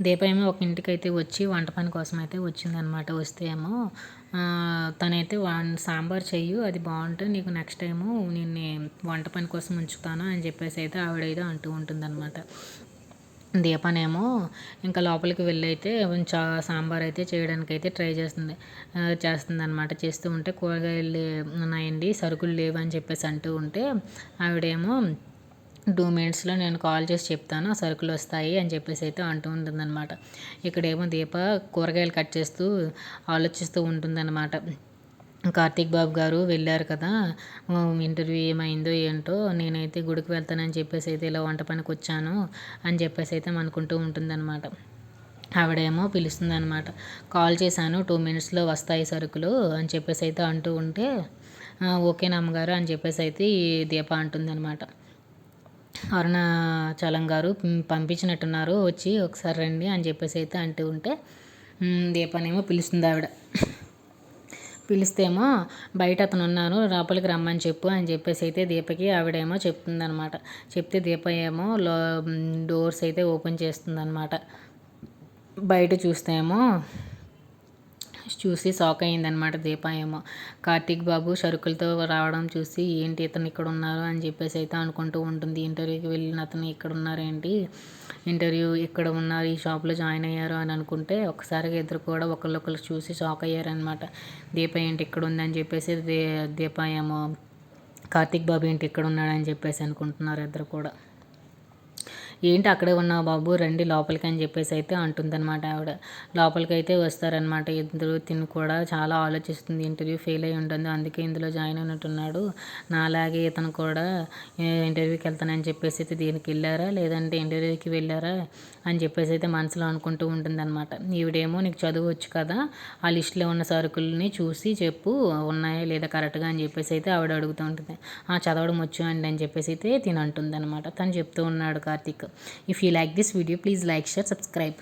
దీప ఏమో ఒక ఇంటికి అయితే వచ్చి వంట పని కోసం అయితే వచ్చిందనమాట. వస్తే ఏమో తనైతే వన్ సాంబార్ చెయ్యు అది బాగుంటుంది నీకు నెక్స్ట్ టైము నిన్ను వంట పని కోసం ఉంచుతాను అని చెప్పేసి అయితే ఆవిడైతే అంటూ ఉంటుందన్నమాట దీపనేమో ఇంకా లోపలికి వెళ్ళైతే చా సాంబార్ అయితే చేయడానికి అయితే ట్రై చేస్తుంది చేస్తుంది అనమాట చేస్తూ ఉంటే కూరగాయలు ఉన్నాయండి సరుకులు లేవు అని చెప్పేసి అంటూ ఉంటే ఆవిడేమో టూ మినిట్స్లో నేను కాల్ చేసి చెప్తాను సరుకులు వస్తాయి అని చెప్పేసి అయితే అంటూ ఉంటుందన్నమాట. ఇక్కడేమో దీప కూరగాయలు కట్ చేస్తూ ఆలోచిస్తూ ఉంటుందన్నమాట. కార్తీక్ బాబు గారు వెళ్ళారు కదా ఇంటర్వ్యూ ఏమైందో ఏంటో నేనైతే గుడికి వెళ్తానని చెప్పేసి అయితే ఇలా వంట పనికి వచ్చాను అని చెప్పేసి అయితే అనుకుంటూ ఉంటుందన్నమాట. ఆవిడేమో పిలుస్తుందనమాట కాల్ చేశాను టూ మినిట్స్లో వస్తాయి సరుకులు అని చెప్పేసి అయితే అంటూ ఉంటే ఓకే అమ్మగారు అని చెప్పేసి అయితే ఈ దీప అంటుందన్నమాట. అరుణాచలం గారు పంపించినట్టున్నారు. వచ్చి ఒకసారి రండి అని చెప్పేసి అయితే అంటూ ఉంటే దీపనేమో పిలుస్తుంది ఆవిడ. పిలిస్తేమో బయట అతను ఉన్నాను లోపలికి రమ్మని చెప్పు అని చెప్పేసి అయితే దీపకి ఆవిడేమో చెప్తుందనమాట చెప్తే దీప ఏమో లో డోర్స్ అయితే ఓపెన్ చేస్తుందనమాట బయట చూస్తే ఏమో చూసి షాక్ అయిందనమాట దీప ఏమో. కార్తీక్ బాబు సరుకులతో రావడం చూసి ఏంటి ఇతను ఇక్కడ ఉన్నారు? అని చెప్పేసి అయితే అనుకుంటూ ఉంటుంది. ఇంటర్వ్యూకి వెళ్ళిన అతను ఇక్కడ ఉన్నారేంటి? ఇంటర్వ్యూ ఇక్కడ ఉన్నారు ఈ షాప్లో జాయిన్ అయ్యారు అని అనుకుంటే ఒకసారిగా ఇద్దరు కూడా ఒకళ్ళొకళ్ళు చూసి షాక్ అయ్యారనమాట దీప ఏంటి ఇక్కడ ఉందని చెప్పేసి దీప ఏమో కార్తీక్ బాబు ఏంటి ఇక్కడ ఉన్నాడని చెప్పేసి అనుకుంటున్నారు ఇద్దరు కూడా. ఏంటి అక్కడే ఉన్నావు బాబు? రండి లోపలికి అని చెప్పేసి అయితే అంటుందన్నమాట ఆవిడ. లోపలికి అయితే వస్తారనమాట ఇద్దరు తిని కూడా చాలా ఆలోచిస్తుంది. ఇంటర్వ్యూ ఫెయిల్ అయి ఉంటుంది. అందుకే ఇందులో జాయిన్ అయినట్టున్నాడు. నాలాగే ఇతను కూడా ఇంటర్వ్యూకి వెళ్తానని చెప్పేసి అయితే దీనికి వెళ్ళారా? లేదంటే ఇంటర్వ్యూకి వెళ్ళారా? అని చెప్పేసి అయితే మనసులో అనుకుంటూ ఉంటుందన్నమాట. ఈవిడేమో నీకు చదువు కదా ఆ లిస్టులో ఉన్న సరుకుల్ని చూసి చెప్పు ఉన్నాయా లేదా కరెక్ట్గా అని చెప్పేసి అయితే ఆవిడ అడుగుతూ ఉంటుంది. ఆ చదవడం వచ్చు అండి అని చెప్పేసి అయితే తిని అంటుంది అనమాట తను చెప్తూ ఉన్నాడు Karthik. If you like this video, please like, share, subscribe.